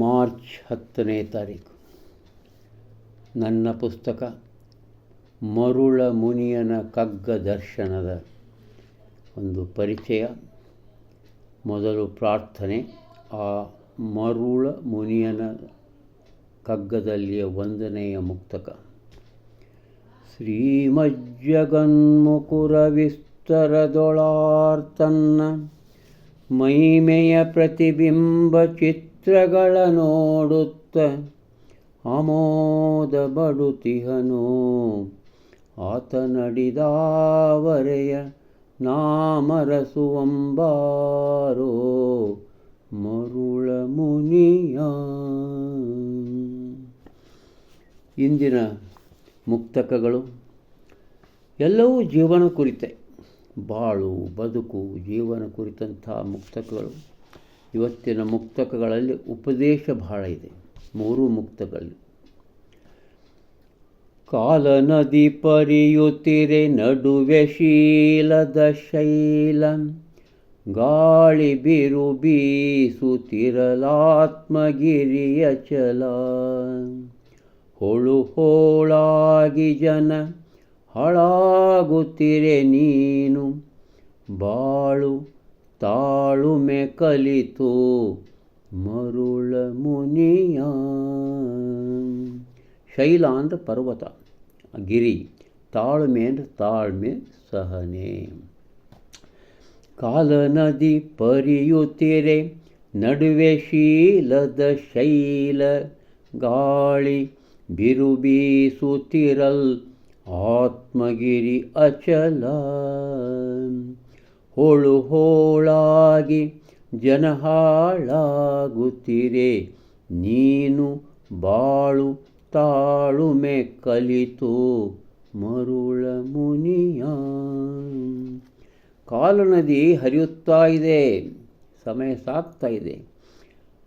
March ಹತ್ತನೇ ತಾರೀಕು. ನನ್ನ ಪುಸ್ತಕ ಮರುಳ ಮುನಿಯನ ಕಗ್ಗ ದರ್ಶನದ ಒಂದು ಪರಿಚಯ. ಮೊದಲು ಪ್ರಾರ್ಥನೆ. ಆ ಮರುಳ ಮುನಿಯನ ಕಗ್ಗದಲ್ಲಿಯ ಒಂದನೆಯ ಮುಕ್ತಕ. ಶ್ರೀಮಜ್ಜಗನ್ಮುಕುರ ವಿಸ್ತರದೊಳಾರ್ತನ್ನ ಮಹಿಮೆಯ ಪ್ರತಿಬಿಂಬ ಚಿತ್ರಗಳ ನೋಡುತ್ತ ಆಮೋದ ಬಡುತಿಹನು ಆತ ನಡಿದಾವರೆಯ ನಾಮರಸುವಂಬಾರೋ ಮರುಳ ಮುನಿಯ. ಇಂದಿನ ಮುಕ್ತಕಗಳು ಎಲ್ಲವೂ ಜೀವನ ಕುರಿತೆ. ಬಾಳು, ಬದುಕು, ಜೀವನ ಕುರಿತಂಥ ಮುಕ್ತಕಗಳು. ಇವತ್ತಿನ ಮುಕ್ತಕಗಳಲ್ಲಿ ಉಪದೇಶ ಬಹಳ ಇದೆ. ಮೂರು ಮುಕ್ತಗಳು ಕಾಲ ನದಿ ಪರಿಯುತ್ತಿರೆ ನಡುವೆ ಶೀಲದ ಶೈಲ. ಗಾಳಿ ಬಿರು ಬೀಸುತ್ತಿರಲಾತ್ಮಗಿರಿಯ ಚಲ ಹೊಳು ಹೋಳಾಗಿ ಜನ ಹಾಳಾಗುತ್ತಿರೆ ನೀನು, ಬಾಳು ತಾಳುಮೆ ಕಲಿತು ಮರುಳ ಮುನಿಯ. ಶೈಲ ಅಂದ್ರೆ ಪರ್ವತ, ಗಿರಿ. ತಾಳ್ಮೆ ಅಂದರೆ ತಾಳ್ಮೆ ಸಹನೆ. ಕಾಲ ನದಿ ಪರಿಯುತ್ತಿರೆ ನಡುವೆ ಶೀಲದ ಶೈಲ ಗಾಳಿ ಬಿರು ಬೀಸುತ್ತಿರಲ್, ಆತ್ಮಗಿರಿ ಅಚಲ. ಹೋಳು ಹೋಳಾಗಿ ಜನ ಹಾಳಾಗುತ್ತಿರೆ ನೀನು ಬಾಳು ತಾಳುಮೆ ಕಲಿತು ಮರುಳ ಮುನಿಯ. ಕಾಲನದಿ ಹರಿಯುತ್ತಾ ಇದೆ, ಸಮಯ ಸಾಕ್ತಾ ಇದೆ.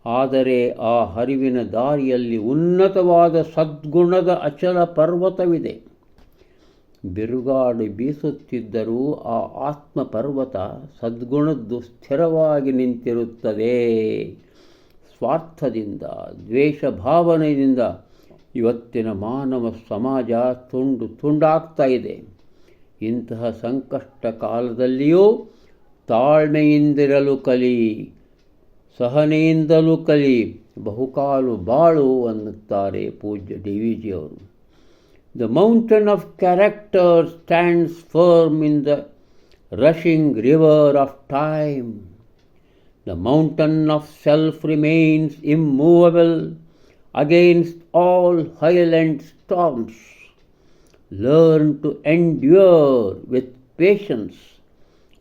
ಆದರೆ ಆ ಹರಿವಿನ ದಾರಿಯಲ್ಲಿ ಉನ್ನತವಾದ ಸದ್ಗುಣದ ಅಚಲ ಪರ್ವತವಿದೆ. ಬಿರುಗಾಡು ಬೀಸುತ್ತಿದ್ದರೂ ಆ ಆತ್ಮ ಪರ್ವತ ಸದ್ಗುಣದ್ದು ಸ್ಥಿರವಾಗಿ ನಿಂತಿರುತ್ತದೆ. ಸ್ವಾರ್ಥದಿಂದ ದ್ವೇಷ ಭಾವನೆಯಿಂದ ಇವತ್ತಿನ ಮಾನವ ಸಮಾಜ ತುಂಡು ತುಂಡಾಗ್ತಾ ಇದೆ. ಇಂತಹ ಸಂಕಷ್ಟ ಕಾಲದಲ್ಲಿಯೂ ತಾಳ್ಮೆಯಿಂದಿರಲು ಕಲಿ, ಸಹನೆಯಿಂದಲೂ ಕಲಿ ಬಹುಕಾಲು ಬಾಳು ಅನ್ನುತ್ತಾರೆ ಪೂಜ್ಯ ಡಿ ವಿ ಜಿಯವರು. The mountain of character stands firm in the rushing river of time. The mountain of self remains immovable against all violent storms. Learn to endure with patience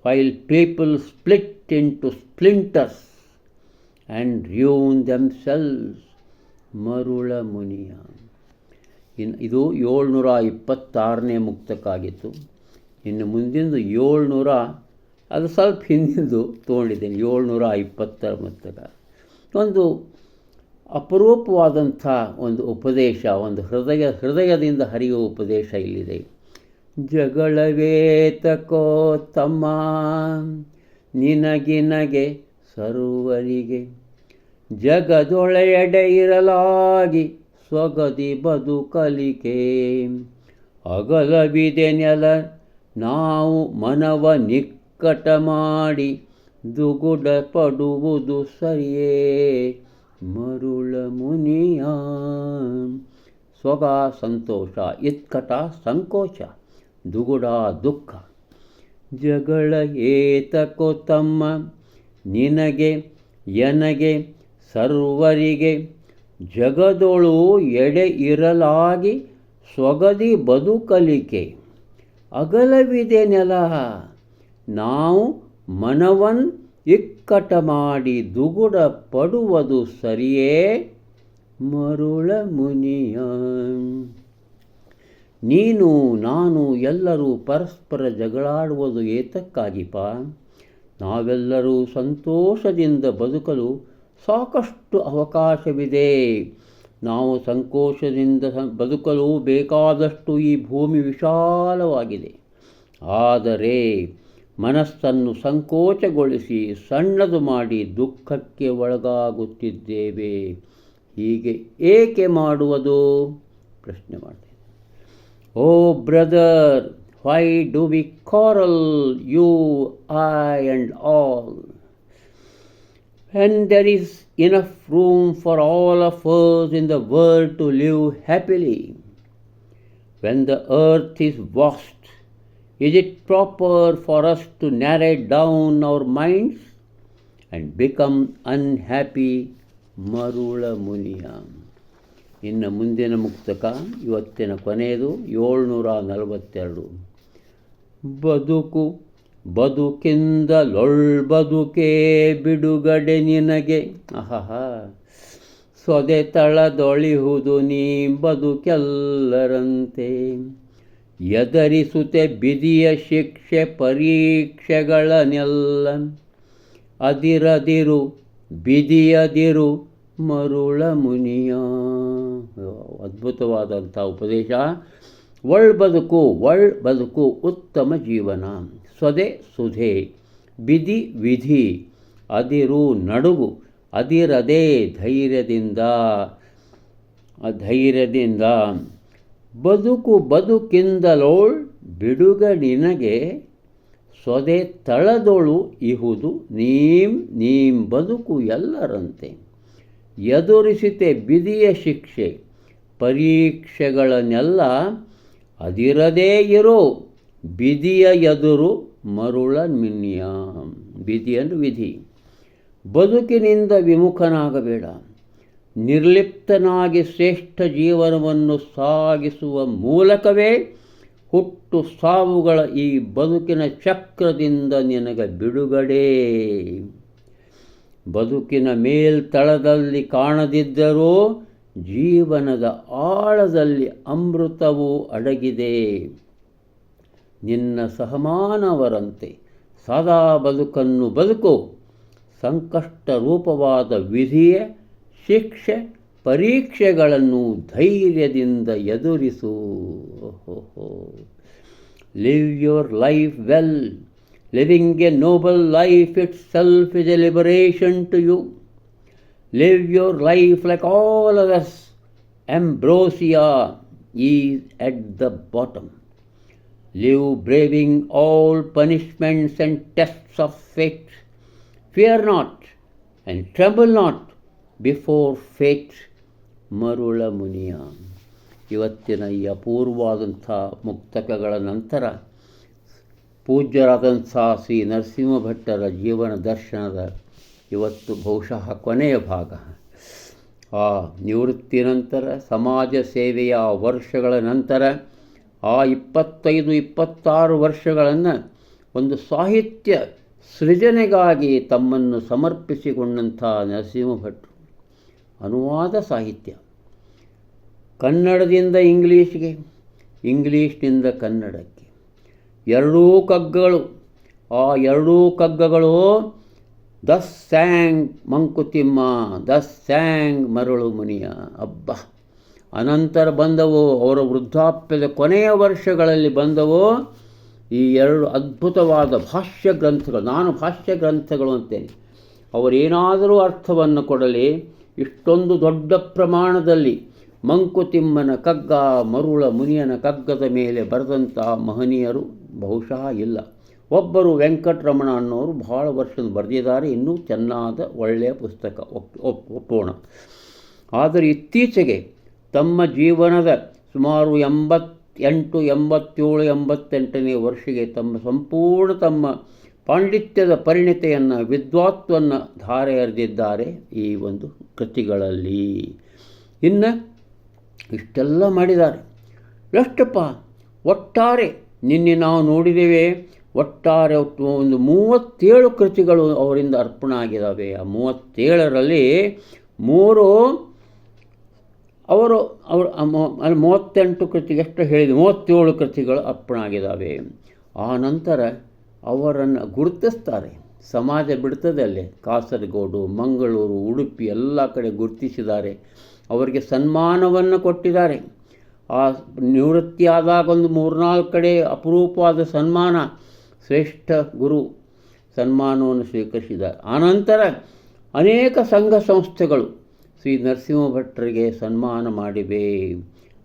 while people split into splinters and ruin themselves. Marula Muniyam. ಇನ್ನು ಇದು ಏಳ್ನೂರ ಇಪ್ಪತ್ತಾರನೇ ಮುಕ್ತಕ್ಕಾಗಿತ್ತು. ಇನ್ನು ಮುಂದಿಂದು ಏಳ್ನೂರ, ಅದು ಸ್ವಲ್ಪ ಹಿಂದಿಂದು ತೊಗೊಂಡಿದ್ದೇನೆ, ಏಳ್ನೂರ ಇಪ್ಪತ್ತರ ಮುಕ್ತಕ. ಒಂದು ಅಪರೂಪವಾದಂಥ ಒಂದು ಉಪದೇಶ, ಒಂದು ಹೃದಯ, ಹೃದಯದಿಂದ ಹರಿಯುವ ಉಪದೇಶ ಇಲ್ಲಿದೆ. ಜಗಳವೇತಕೋ ತಮ್ಮ, ನಿನಗಿನಗೆ ಸರ್ವರಿಗೆ, ಜಗದೊಳೆಯಡೆ ಇರಲಾಗಿ ಸ್ವಗದಿ ಬದುಕಲಿಕೆ. ಅಗಲವಿದೆ ನೆಲ, ನಾವು ಮನವ ನಿಕ್ಕಟ ಮಾಡಿ, ದುಗುಡ ಪಡುವುದು ಸರಿಯೇ. ಮರುಳ ಮುನಿಯ, ಸ್ವಗ ಸಂತೋಷ, ಇತ್ಕಟ ಸಂಕೋಚ, ದುಗುಡ ದುಃಖ. ಜಗಳ ಏತಕೋ ತಮ್ಮ, ನಿನಗೆ, ಎನಗೆ, ಸರ್ವರಿಗೆ ಜಗದೊಳು ಎಡೆ ಇರಲಾಗಿ ಸೊಗದಿ ಬದುಕಲಿಕೆ. ಅಗಲವಿದೆ ನೆಲ. ನಾವು ಮನವನ್ ಇಕ್ಕಟ ಮಾಡಿ ದುಗುಡ ಪಡುವುದು ಸರಿಯೇ? ಮರುಳ ಮುನಿಯ. ನೀನು, ನಾನು ಎಲ್ಲರೂ ಪರಸ್ಪರ ಜಗಳಾಡುವುದು ಏತಕ್ಕಾಗಿಪ ನಾವೆಲ್ಲರೂ ಸಂತೋಷದಿಂದ ಬದುಕಲು ಸಾಕಷ್ಟು ಅವಕಾಶವಿದೆ. ನಾವು ಸಂಕೋಚದಿಂದ ಬದುಕಲು ಬೇಕಾದಷ್ಟು ಈ ಭೂಮಿ ವಿಶಾಲವಾಗಿದೆ. ಆದರೆ ಮನಸ್ಸನ್ನು ಸಂಕೋಚಗೊಳಿಸಿ ಸಣ್ಣದು ಮಾಡಿ ದುಃಖಕ್ಕೆ ಒಳಗಾಗುತ್ತಿದ್ದೇವೆ. ಹೀಗೆ ಏಕೆ ಮಾಡುವುದು? ಪ್ರಶ್ನೆ ಮಾಡ್ತೇನೆ. ಓ brother, why do we quarrel you I and all? when there is enough room for all of us in the world to live happily. When the earth is vast, is it proper for us to narrow down our minds and become unhappy ಮರುಳ ಮುನಿಯ ಇನ್ನು ಮುಂದಿನ ಮುಕ್ತಕ ಇವತ್ತಿನ ಕೊನೆಯದು ಏಳ್ನೂರ ನಲವತ್ತೆರಡು ಬದುಕು ಬದುಕಿಂದಲೊಳ್ ಬದುಕೇ ಬಿಡುಗಡೆ ನಿನಗೆ. ಅಹಹ ಸೊದೆ ತಳದೊಳಿಹುದು ನೀ ಬದುಕೆಲ್ಲರಂತೆ. ಎದರಿಸುತ್ತೆ ಬಿದಿಯ ಶಿಕ್ಷೆ ಪರೀಕ್ಷೆಗಳನ್ನೆಲ್ಲ ಅದಿರದಿರು, ಬಿದಿಯದಿರು ಮರುಳ ಮುನಿಯ ಅದ್ಭುತವಾದಂಥ ಉಪದೇಶ. ಒಳ್ ಬದುಕು ಒಳ್ ಬದುಕು ಉತ್ತಮ ಜೀವನ. ಸ್ವದೆ ಸುಧೆ, ಬಿದಿ ವಿಧಿ, ಅದಿರು ನಡುಗು, ಅದಿರದೆ ಧೈರ್ಯದಿಂದ ಧೈರ್ಯದಿಂದ ಬದುಕು ಬದುಕಿಂದಲೋಳ್ ಬಿಡುಗ ನಿನಗೆ, ಸೊದೆ ತಳದೊಳು ಇಹುದು ನೀಂ ನೀಂ ಬದುಕು ಎಲ್ಲರಂತೆ. ಎದುರಿಸಿತೆ ಬಿದಿಯ ಶಿಕ್ಷೆ, ಪರೀಕ್ಷೆಗಳನ್ನೆಲ್ಲ ಅದಿರದೇ ಇರೋ, ಬಿದಿಯ ಎದುರು ಮರುಳ ಮಿನ್ಯ ಬಿದಿ ಅಂದರೆ ವಿಧಿ. ಬದುಕಿನಿಂದ ವಿಮುಖನಾಗಬೇಡ. ನಿರ್ಲಿಪ್ತನಾಗಿ ಶ್ರೇಷ್ಠ ಜೀವನವನ್ನು ಸಾಗಿಸುವ ಮೂಲಕವೇ ಹುಟ್ಟು ಸಾವುಗಳ ಈ ಬದುಕಿನ ಚಕ್ರದಿಂದ ನಿನಗೆ ಬಿಡುಗಡೆ. ಬದುಕಿನ ಮೇಲ್ತಳದಲ್ಲಿ ಕಾಣದಿದ್ದರೂ ಜೀವನದ ಆಳದಲ್ಲಿ ಅಮೃತವು ಅಡಗಿದೆ. ನಿನ್ನ ಸಹಮಾನವರಂತೆ ಸದಾ ಬದುಕನ್ನು ಬದುಕು. ಸಂಕಷ್ಟ ರೂಪವಾದ ವಿಧಿಯ ಶಿಕ್ಷೆ ಪರೀಕ್ಷೆಗಳನ್ನು ಧೈರ್ಯದಿಂದ ಎದುರಿಸು. Live your life well living a noble life itself is a liberation to you Live your life like all others ambrosia is at the bottom live braving all punishments and tests of fate. Fear not and tremble not before fate Marula Muniya ಇವತ್ತಿನ ಈ ಅಪೂರ್ವವಾದಂಥ ಮುಕ್ತಕಗಳ ನಂತರ ಪೂಜ್ಯರಾದಂಥ ಶ್ರೀ ನರಸಿಂಹ ಭಟ್ಟರ ಜೀವನ ದರ್ಶನದ ಇವತ್ತು ಬಹುಶಃ ಕೊನೆಯ ಭಾಗ. ಆ ನಿವೃತ್ತಿ ನಂತರ, ಸಮಾಜ ಸೇವೆಯ ವರ್ಷಗಳ ನಂತರ, ಆ ಇಪ್ಪತ್ತೈದು, ಇಪ್ಪತ್ತಾರು ವರ್ಷಗಳನ್ನು ಒಂದು ಸಾಹಿತ್ಯ ಸೃಜನೆಗಾಗಿ ತಮ್ಮನ್ನು ಸಮರ್ಪಿಸಿಕೊಂಡಂಥ ನರಸಿಂಹ ಭಟ್ರು ಅನುವಾದ ಸಾಹಿತ್ಯ. ಕನ್ನಡದಿಂದ ಇಂಗ್ಲೀಷ್ಗೆ, ಇಂಗ್ಲೀಷ್ನಿಂದ ಕನ್ನಡಕ್ಕೆ. ಎರಡೂ ಕಗ್ಗಗಳು, ಆ ಎರಡೂ ಕಗ್ಗಗಳು ದಸ್ ಸ್ಯಾಂಗ್ ಮಂಕುತಿಮ್ಮ, ದಸ್ ಸ್ಯಾಂಗ್ ಮರಳು ಮುನಿಯ. ಅಬ್ಬ! ಅನಂತರ ಬಂದವು, ಅವರ ವೃದ್ಧಾಪ್ಯದ ಕೊನೆಯ ವರ್ಷಗಳಲ್ಲಿ ಬಂದವು, ಈ ಎರಡು ಅದ್ಭುತವಾದ ಭಾಷ್ಯ ಗ್ರಂಥಗಳು ನಾನು ಭಾಷ್ಯ ಗ್ರಂಥಗಳು ಅಂತೇನೆ. ಅವರೇನಾದರೂ ಅರ್ಥವನ್ನು ಕೊಡಲಿ, ಇಷ್ಟೊಂದು ದೊಡ್ಡ ಪ್ರಮಾಣದಲ್ಲಿ ಮಂಕುತಿಮ್ಮನ ಕಗ್ಗ, ಮರುಳ ಮುನಿಯನ ಕಗ್ಗದ ಮೇಲೆ ಬರೆದಂತಹ ಮಹನೀಯರು ಬಹುಶಃ ಇಲ್ಲ. ಒಬ್ಬರು ವೆಂಕಟರಮಣ ಅನ್ನೋರು ಬಹಳ ವರ್ಷದ ಬರೆದಿದ್ದಾರೆ, ಇನ್ನೂ ಚೆನ್ನಾದ ಒಳ್ಳೆಯ ಪುಸ್ತಕ ಒಪ್ಪೋಣ. ಆದರೆ ಇತ್ತೀಚೆಗೆ ತಮ್ಮ ಜೀವನದ ಸುಮಾರು ಎಂಬತ್ತೆಂಟು, ಎಂಬತ್ತೇಳು, ಎಂಬತ್ತೆಂಟನೇ ವರ್ಷಕ್ಕೆ ತಮ್ಮ ಸಂಪೂರ್ಣ ತಮ್ಮ ಪಾಂಡಿತ್ಯದ ಪರಿಣಿತೆಯನ್ನು, ವಿದ್ವತ್ವನ್ನು ಧಾರೆ ಎರೆದಿದ್ದಾರೆ ಈ ಒಂದು ಕೃತಿಗಳಲ್ಲಿ. ಇನ್ನು ಇಷ್ಟೆಲ್ಲ ಮಾಡಿದ್ದಾರೆ. ಎಷ್ಟಪ್ಪ, ಒಟ್ಟಾರೆ ನಿನ್ನೆ ನಾವು ನೋಡಿದ್ದೇವೆ ಒಟ್ಟಾರೆ ಒಂದು ಮೂವತ್ತೇಳು ಕೃತಿಗಳು ಅವರಿಂದ ಅರ್ಪಣ ಆಗಿದ್ದಾವೆ. ಆ ಮೂವತ್ತೇಳರಲ್ಲಿ ಮೂರು ಅವರು ಅವರು ಮೂವತ್ತೆಂಟು ಕೃತಿಗೆ ಎಷ್ಟು ಹೇಳಿದೆ. ಮೂವತ್ತೇಳು ಕೃತಿಗಳು ಅರ್ಪಣ ಆಗಿದ್ದಾವೆ. ಆ ನಂತರ ಅವರನ್ನು ಗುರುತಿಸ್ತಾರೆ. ಸಮಾಜ ಬಿಡ್ತದಲ್ಲೇ ಕಾಸರಗೋಡು, ಮಂಗಳೂರು, ಉಡುಪಿ ಎಲ್ಲ ಕಡೆ ಗುರುತಿಸಿದ್ದಾರೆ. ಅವರಿಗೆ ಸನ್ಮಾನವನ್ನು ಕೊಟ್ಟಿದ್ದಾರೆ. ಆ ನಿವೃತ್ತಿಯಾದಾಗ ಒಂದು ಮೂರ್ನಾಲ್ಕು ಕಡೆ ಅಪರೂಪವಾದ ಸನ್ಮಾನ. ಶ್ರೇಷ್ಠ ಗುರು ಸನ್ಮಾನವನ್ನು ಸ್ವೀಕರಿಸಿದ. ಆನಂತರ ಅನೇಕ ಸಂಘ ಸಂಸ್ಥೆಗಳು ಶ್ರೀ ನರಸಿಂಹ ಭಟ್ರಿಗೆ ಸನ್ಮಾನ ಮಾಡಿವೆ.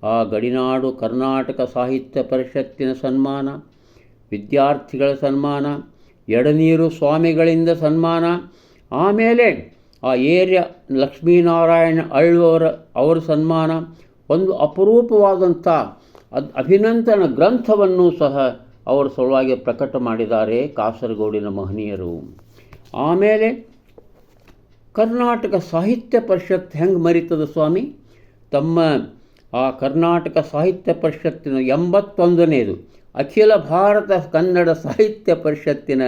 ಆ ಗಡಿನಾಡು ಕರ್ನಾಟಕ ಸಾಹಿತ್ಯ ಪರಿಷತ್ತಿನ ಸನ್ಮಾನ, ವಿದ್ಯಾರ್ಥಿಗಳ ಸನ್ಮಾನ, ಎಡನೀರು ಸ್ವಾಮಿಗಳಿಂದ ಸನ್ಮಾನ, ಆಮೇಲೆ ಆ ಏರಿಯ ಲಕ್ಷ್ಮೀನಾರಾಯಣ ಅಳ್ವರ ಅವರ ಸನ್ಮಾನ, ಒಂದು ಅಪರೂಪವಾದಂಥ ಅದ್ ಅಭಿನಂದನ ಗ್ರಂಥವನ್ನು ಸಹ ಅವರ ಸಲುವಾಗಿ ಪ್ರಕಟ ಮಾಡಿದ್ದಾರೆ ಕಾಸರಗೋಡಿನ ಮಹನೀಯರು. ಆಮೇಲೆ ಕರ್ನಾಟಕ ಸಾಹಿತ್ಯ ಪರಿಷತ್ ಹೆಂಗೆ ಮರಿತದ ಸ್ವಾಮಿ? ತಮ್ಮ ಆ ಕರ್ನಾಟಕ ಸಾಹಿತ್ಯ ಪರಿಷತ್ತಿನ ಎಂಬತ್ತೊಂದನೇದು ಅಖಿಲ ಭಾರತ ಕನ್ನಡ ಸಾಹಿತ್ಯ ಪರಿಷತ್ತಿನ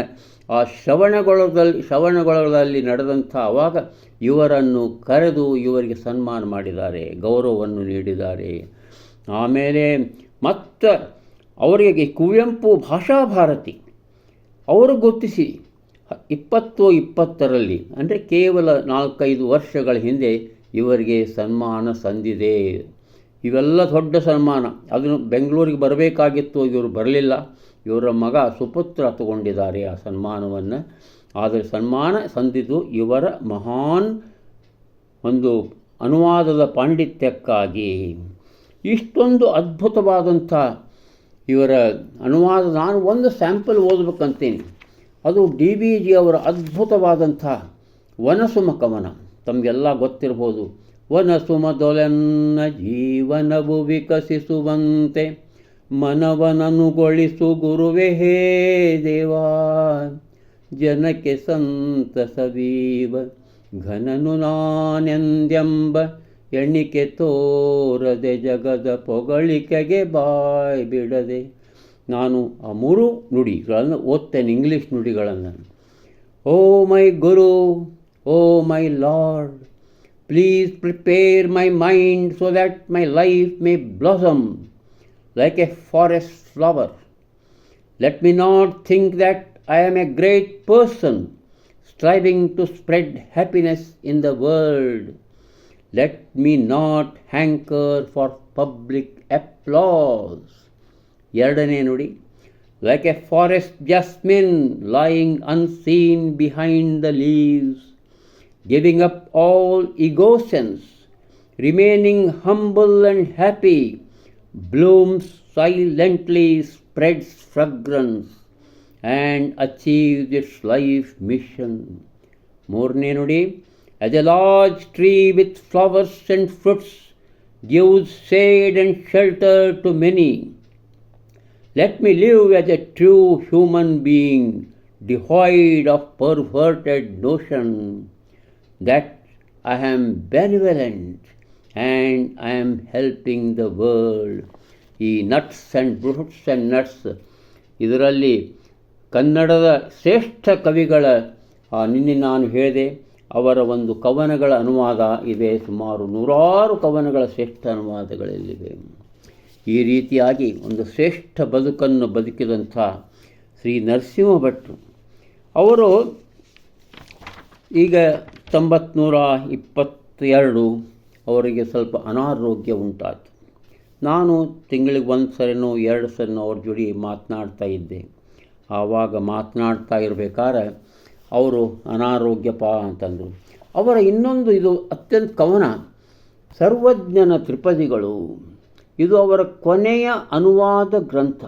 ಆ ಶ್ರವಣಗೊಳದಲ್ಲಿ ಶ್ರವಣಗೊಳದಲ್ಲಿ ನಡೆದಂಥ ಆವಾಗ ಇವರನ್ನು ಕರೆದು ಇವರಿಗೆ ಸನ್ಮಾನ ಮಾಡಿದ್ದಾರೆ, ಗೌರವವನ್ನು ನೀಡಿದ್ದಾರೆ. ಆಮೇಲೆ ಮತ್ತು ಅವರಿಗೆ ಕುವೆಂಪು ಭಾಷಾ ಭಾರತಿ. ಅವರು ಗುರುತಿಸಿ ಇಪ್ಪತ್ತು ಇಪ್ಪತ್ತರಲ್ಲಿ, ಅಂದರೆ ಕೇವಲ ನಾಲ್ಕೈದು ವರ್ಷಗಳ ಹಿಂದೆ ಇವರಿಗೆ ಸನ್ಮಾನ ಸಂದಿದೆ. ಇವೆಲ್ಲ ದೊಡ್ಡ ಸನ್ಮಾನ. ಅದನ್ನು ಬೆಂಗಳೂರಿಗೆ ಬರಬೇಕಾಗಿತ್ತು, ಇವರು ಬರಲಿಲ್ಲ. ಇವರ ಮಗ ಸುಪುತ್ರ ತಗೊಂಡಿದ್ದಾರೆ ಆ ಸನ್ಮಾನವನ್ನು. ಆದರೆ ಸನ್ಮಾನ ಸಂದಿದ್ದು ಇವರ ಮಹಾನ್ ಒಂದು ಅನುವಾದದ ಪಾಂಡಿತ್ಯಕ್ಕಾಗಿ. ಇಷ್ಟೊಂದು ಅದ್ಭುತವಾದಂಥ ಇವರ ಅನುವಾದ ನಾನು ಒಂದು ಸ್ಯಾಂಪಲ್ ಓದಬೇಕಂತೀನಿ. ಅದು ಡಿ ಬಿ ಜಿ ಅವರ ಅದ್ಭುತವಾದಂಥ ವನಸುಮ ಕವನ. ತಮಗೆಲ್ಲ ಗೊತ್ತಿರ್ಬೋದು. ವನಸುಮದೊಲೆನ್ನ ಜೀವನವು ವಿಕಸಿಸುವಂತೆ ಮನವನನುಗೊಳಿಸು ಗುರುವೇ ಹೇ ದೇವಾ. ಜನಕ್ಕೆ ಸಂತಸವೀವ ಘನನು ನಾನೆಂದೆಂಬ ಎಣಿಕೆ ತೋರದೆ ಜಗದ ಪೊಗಳಿಕೆಗೆ ಬಾಯ್ ಬಿಡದೆ ನಾನು ಆ ಮೂರು ನುಡಿಗಳನ್ನು ಓದ್ತೇನೆ ಇಂಗ್ಲೀಷ್ ನುಡಿಗಳನ್ನು O my guru O my lord please prepare my mind so that my life may blossom like a forest flower. Let me not think that I am a great person striving to spread happiness in the world. Let me not hanker for public applause. ಎರಡನೇ ನುಡಿ like a forest jasmine lying unseen behind the leaves, giving up all ego sense, remaining humble and happy, blooms silently, spreads fragrance, and achieves its life mission. ಮೂರನೇ ನುಡಿ as a large tree with flowers and fruits gives shade and shelter to many. Let me live as a true human being, devoid of perverted notion that I am benevolent and I am helping the world. ಈ nuts and fruits and nuts ಇದರಲ್ಲಿ ಕನ್ನಡದ ಶ್ರೇಷ್ಠ ಕವಿಗಳ ಆ, ನಿನ್ನೆ ನಾನು ಹೇಳಿದೆ ಅವರ ಒಂದು ಕವನಗಳ ಅನುವಾದ ಇದೆ. ಸುಮಾರು ನೂರಾರು ಕವನಗಳ ಶ್ರೇಷ್ಠ ಅನುವಾದಗಳಲ್ಲಿವೆ. ಈ ರೀತಿಯಾಗಿ ಒಂದು ಶ್ರೇಷ್ಠ ಬದುಕನ್ನು ಬದುಕಿದಂಥ ಶ್ರೀ ನರಸಿಂಹ ಭಟ್ರು ಅವರು ಈಗ ತೊಂಬತ್ನೂರ ಇಪ್ಪತ್ತೆರಡು ಅವರಿಗೆ ಸ್ವಲ್ಪ ಅನಾರೋಗ್ಯ ಉಂಟಾಯಿತು. ನಾನು ತಿಂಗಳಿಗೆ ಒಂದು ಸರಿನೋ ಎರಡು ಸರಿನೋ ಅವ್ರ ಜೋಡಿ ಮಾತನಾಡ್ತಾ ಇದ್ದೆ. ಆವಾಗ ಮಾತನಾಡ್ತಾ ಇರಬೇಕಾದ್ರೆ ಅವರು ಅನಾರೋಗ್ಯಪ ಅಂತಂದರು. ಅವರ ಇನ್ನೊಂದು ಇದು ಅತ್ಯಂತ ಕವನ, ಸರ್ವಜ್ಞನ ತ್ರಿಪದಿಗಳು. ಇದು ಅವರ ಕೊನೆಯ ಅನುವಾದ ಗ್ರಂಥ.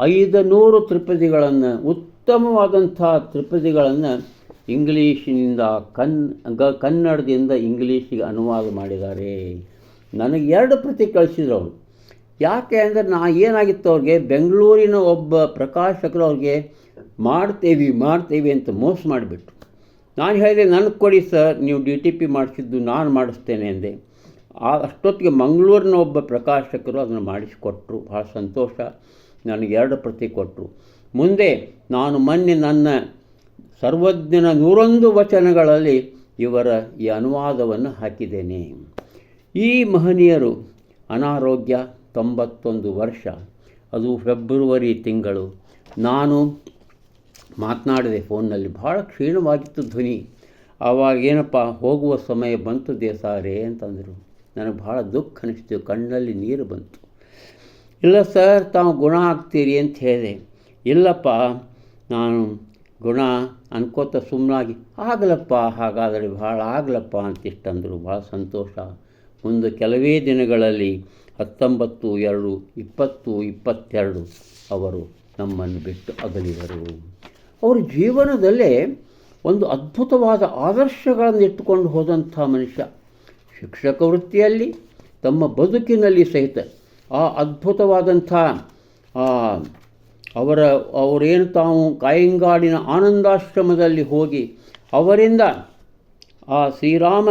ಐದು ನೂರು ತ್ರಿಪದಿಗಳನ್ನು, ಉತ್ತಮವಾದಂಥ ತ್ರಿಪದಿಗಳನ್ನು ಇಂಗ್ಲೀಷಿನಿಂದ ಕನ್, ಗ, ಕನ್ನಡದಿಂದ ಇಂಗ್ಲೀಷಿಗೆ ಅನುವಾದ ಮಾಡಿದ್ದಾರೆ. ನನಗೆ ಎರಡು ಪ್ರತಿ ಕಳಿಸಿದ್ರು ಅವರು. ಯಾಕೆ ಅಂದರೆ ನಾ ಏನಾಗಿತ್ತು ಅವ್ರಿಗೆ, ಬೆಂಗಳೂರಿನ ಒಬ್ಬ ಪ್ರಕಾಶಕರು ಅವ್ರಿಗೆ ಮಾಡ್ತೇವೆ ಮಾಡ್ತೇವೆ ಅಂತ ಮೋಸ ಮಾಡಿಬಿಟ್ರು. ನಾನು ಹೇಳಿದೆ, ನನಗೆ ಕೊಡಿ ಸರ್, ನೀವು ಡಿ ಟಿ ಪಿ ಮಾಡಿಸಿದ್ದು ನಾನು ಮಾಡಿಸ್ತೇನೆ ಅಂದೆ. ಆ ಅಷ್ಟೊತ್ತಿಗೆ ಮಂಗಳೂರಿನ ಒಬ್ಬ ಪ್ರಕಾಶಕರು ಅದನ್ನು ಮಾಡಿಸಿಕೊಟ್ರು. ಭಾಳ ಸಂತೋಷ. ನನಗೆ ಎರಡು ಪ್ರತಿ ಕೊಟ್ಟರು ಮುಂದೆ ನಾನು ಮೊನ್ನೆ ನನ್ನ ಸರ್ವಜ್ಞನ ನೂರೊಂದು ವಚನಗಳಲ್ಲಿ ಇವರ ಈ ಅನುವಾದವನ್ನು ಹಾಕಿದ್ದೇನೆ. ಈ ಮಹನೀಯರು ಅನಾರೋಗ್ಯ ತೊಂಬತ್ತೊಂದು ವರ್ಷ. ಅದು ಫೆಬ್ರವರಿ ತಿಂಗಳು. ನಾನು ಮಾತನಾಡಿದೆ. ಫೋನ್ನಲ್ಲಿ ಭಾಳ ಕ್ಷೀಣವಾಗಿತ್ತು ಧ್ವನಿ. ಆವಾಗ ಏನಪ್ಪ, ಹೋಗುವ ಸಮಯ ಬಂತು ದೇಸಾರೆ ಅಂತಂದರು. ನನಗೆ ಭಾಳ ದುಃಖ ಅನಿಸ್ತು. ಕಣ್ಣಲ್ಲಿ ನೀರು ಬಂತು. ಇಲ್ಲ ಸರ್, ತಾವು ಗುಣ ಆಗ್ತೀರಿ ಅಂತ ಹೇಳಿದೆ. ಇಲ್ಲಪ್ಪ, ನಾನು ಗುಣ ಅನ್ಕೋತ ಸುಮ್ಮನಾಗಿ ಆಗಲಪ್ಪ, ಹಾಗಾದರೆ ಭಾಳ ಆಗಲಪ್ಪ ಅಂತಿಷ್ಟಂದರು. ಭಾಳ ಸಂತೋಷ. ಮುಂದೆ ಕೆಲವೇ ದಿನಗಳಲ್ಲಿ ಹತ್ತೊಂಬತ್ತು ಎರಡು ಇಪ್ಪತ್ತು ಇಪ್ಪತ್ತೆರಡು ಅವರು ನಮ್ಮನ್ನು ಬಿಟ್ಟು ಅಗಲಿದರು. ಅವರು ಜೀವನದಲ್ಲೇ ಒಂದು ಅದ್ಭುತವಾದ ಆದರ್ಶಗಳನ್ನು ಇಟ್ಟುಕೊಂಡು ಹೋದಂಥ ಮನುಷ್ಯ. ಶಿಕ್ಷಕ ವೃತ್ತಿಯಲ್ಲಿ, ತಮ್ಮ ಬದುಕಿನಲ್ಲಿ ಸಹಿತ ಆ ಅದ್ಭುತವಾದಂಥ ಅವರ, ಅವರೇನು ತಾವು ಕಾಯಿಂಗಾಡಿನ ಆನಂದಾಶ್ರಮದಲ್ಲಿ ಹೋಗಿ ಅವರಿಂದ ಆ ಶ್ರೀರಾಮ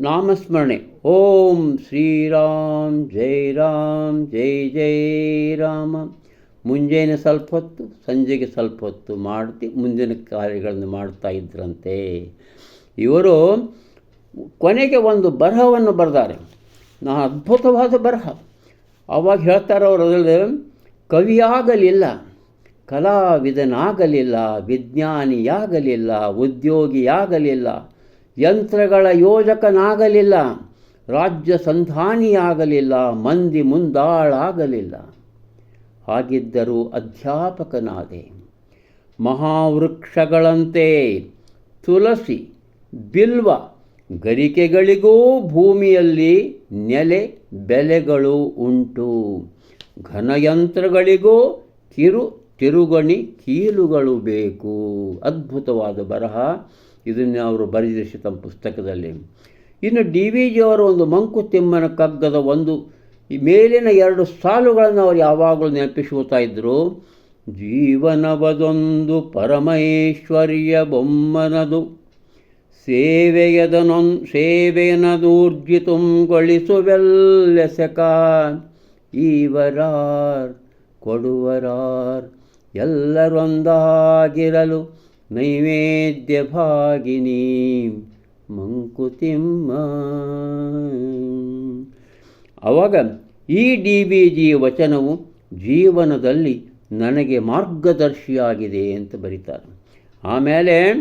ನಾಮಸ್ಮರಣೆ. ಓಂ ಶ್ರೀರಾಮ್, ಜೈ ರಾಮ್, ಜೈ ಜೈ ರಾಮ. ಮುಂಜಾನೆ ಸ್ವಲ್ಪ ಹೊತ್ತು ಸಂಜೆಗೆ ಸ್ವಲ್ಪ ಹೊತ್ತು ಮಾಡ್ತಿ, ಮುಂದಿನ ಕಾರ್ಯಗಳನ್ನು ಮಾಡ್ತಾ ಇದ್ರಂತೆ. ಇವರು ಕೊನೆಗೆ ಒಂದು ಬರಹವನ್ನು ಬರೆದಾರೆ. ನಾ ಅದ್ಭುತವಾದ ಬರಹ. ಅವಾಗ ಹೇಳ್ತಾರೆ ಅವರು ಅದರಲ್ಲಿ, ಕವಿಯಾಗಲಿಲ್ಲ, ಕಲಾವಿದನಾಗಲಿಲ್ಲ, ವಿಜ್ಞಾನಿಯಾಗಲಿಲ್ಲ, ಉದ್ಯೋಗಿಯಾಗಲಿಲ್ಲ, ಯಂತ್ರಗಳ ಯೋಜಕನಾಗಲಿಲ್ಲ, ರಾಜ್ಯ ಸಂಧಾನಿಯಾಗಲಿಲ್ಲ, ಮಂದಿ ಮುಂದಾಳಾಗಲಿಲ್ಲ. ಹಾಗಿದ್ದರೂ ಅಧ್ಯಾಪಕನಾದೆ. ಮಹಾವೃಕ್ಷಗಳಂತೆ ತುಳಸಿ ಬಿಲ್ವ ಗರಿಕೆಗಳಿಗೂ ಭೂಮಿಯಲ್ಲಿ ನೆಲೆ ಬೆಲೆಗಳು ಉಂಟು. ಘನಯಂತ್ರಗಳಿಗೂ ಕಿರು ತಿರುಗಣಿ ಕೀಲುಗಳು ಬೇಕು. ಅದ್ಭುತವಾದ ಬರಹ. ಇದನ್ನು ಅವರು ಬರೆದಿರಿಸಿ ತಮ್ಮ ಪುಸ್ತಕದಲ್ಲಿ. ಇನ್ನು ಡಿ ವಿ ಜಿಯವರ ಒಂದು ಮಂಕುತಿಮ್ಮನ ಕಗ್ಗದ ಒಂದು ಈ ಮೇಲಿನ ಎರಡು ಸಾಲುಗಳನ್ನು ಅವರು ಯಾವಾಗಲೂ ನೆನಪಿಸುತ್ತಾ ಇದ್ದರು ಜೀವನವದೊಂದು ಪರಮೇಶ್ವರ್ಯ ಬೊಮ್ಮನದು ಸೇವೆಯದನೊನ್ ಸೇವೆಯನದೂರ್ಜಿತುಂಗೊಳಿಸುವೆಲ್ಲೆಸಕ ಈವರಾರ್ ಕೊಡುವರಾರ್ ಎಲ್ಲರೊಂದಾಗಿರಲು ನೈವೇದ್ಯ ಭಾಗಿನಿ ಮಂಕುತಿಮ್ಮ. ಆವಾಗ ಈ ಡಿ ಬಿ ಜಿ ವಚನವು ಜೀವನದಲ್ಲಿ ನನಗೆ ಮಾರ್ಗದರ್ಶಿಯಾಗಿದೆ ಅಂತ ಬರೀತಾರೆ. ಆಮೇಲೆ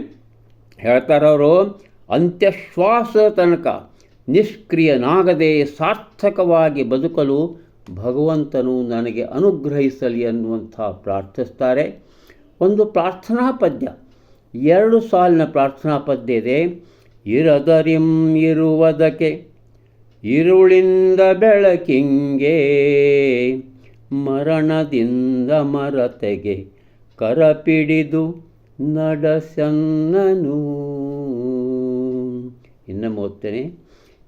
ಹೇಳ್ತಾರವರು, ಅಂತ್ಯಶ್ವಾಸ ತನಕ ನಿಷ್ಕ್ರಿಯನಾಗದೆ ಸಾರ್ಥಕವಾಗಿ ಬದುಕಲು ಭಗವಂತನು ನನಗೆ ಅನುಗ್ರಹಿಸಲಿ ಅನ್ನುವಂಥ ಪ್ರಾರ್ಥಿಸ್ತಾರೆ. ಒಂದು ಪ್ರಾರ್ಥನಾ ಪದ್ಯ, ಎರಡು ಸಾಲಿನ ಪ್ರಾರ್ಥನಾ ಪದ್ಯ ಇದೆ. ಇರದರಿಂ ಇರುವುದಕ್ಕೆ ಇರುಳಿಂದ ಬೆಳಕಿಂಗೆ ಮರಣದಿಂದ ಮರತೆಗೆ ಕರಪಿಡಿದು ನಡಸನ್ನನು ಇನ್ನು ಓದ್ತೇನೆ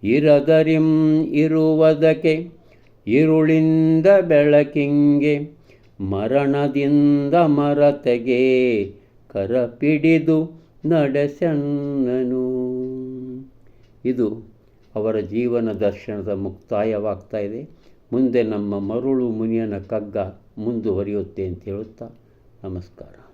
ಇರದರಿಂ ಇರುವುದಕ್ಕೆ ಇರುಳಿಂದ ಬೆಳಕಿಂಗೆ ಮರಣದಿಂದ ಮರತೆಗೆ ಕರಪಿಡಿದು ನಡೆಸನ್ನನು ಇದು ಅವರ ಜೀವನ ದರ್ಶನದ ಮುಕ್ತಾಯವಾಗ್ತಾ ಇದೆ. ಮುಂದೆ ನಮ್ಮ ಮರುಳು ಮುನಿಯನ ಕಗ್ಗ ಮುಂದುವರಿಯುತ್ತೆ ಅಂತ ಹೇಳುತ್ತಾ ನಮಸ್ಕಾರ.